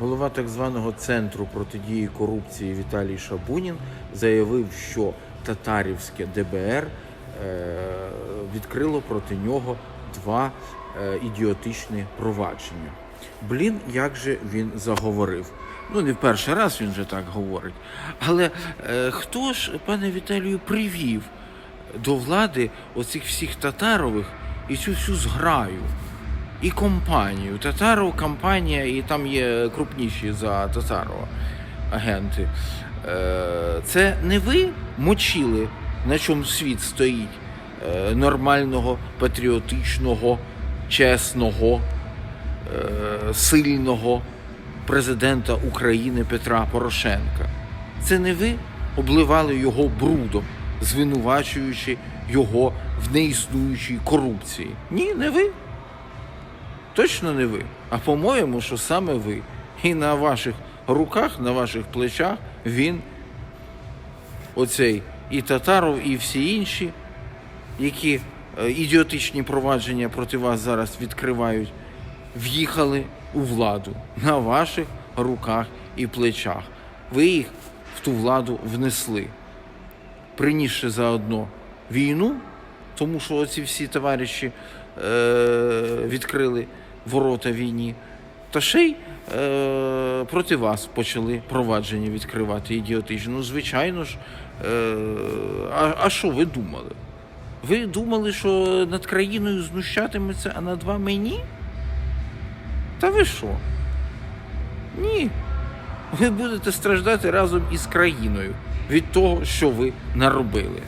Голова так званого центру протидії корупції Віталій Шабунін заявив, що татарівське ДБР е, відкрило проти нього два е, ідіотичні провадження. Блін, як же він заговорив. Ну, не в перший раз він вже так говорить. Але е, хто ж, пане Віталію, привів до влади оцих всіх татарових і цю всю зграю? І компанію. Татаров компанія, і там є крупніші за Татарова агенти. Е, Це не ви мочили, на чому світ стоїть е, нормального, патріотичного, чесного, е, сильного президента України Петра Порошенка. Це не ви обливали його брудом, звинувачуючи його в неіснуючій корупції. Ні, не ви. Точно не ви. А по-моєму, що саме ви. І на ваших руках, на ваших плечах він, оцей і Татаров, і всі інші, які е, ідіотичні провадження проти вас зараз відкривають, в'їхали у владу на ваших руках і плечах. Ви їх в ту владу внесли, принісши заодно війну, тому що оці всі товариші е, відкрили ворота війні, та ще й е, проти вас почали провадження відкривати ідіотичні. Ну, звичайно ж, е, а що ви думали? Ви думали, що над країною знущатиметься, а над вами ні? Та ви що? Ні. Ви будете страждати разом із країною від того, що ви наробили.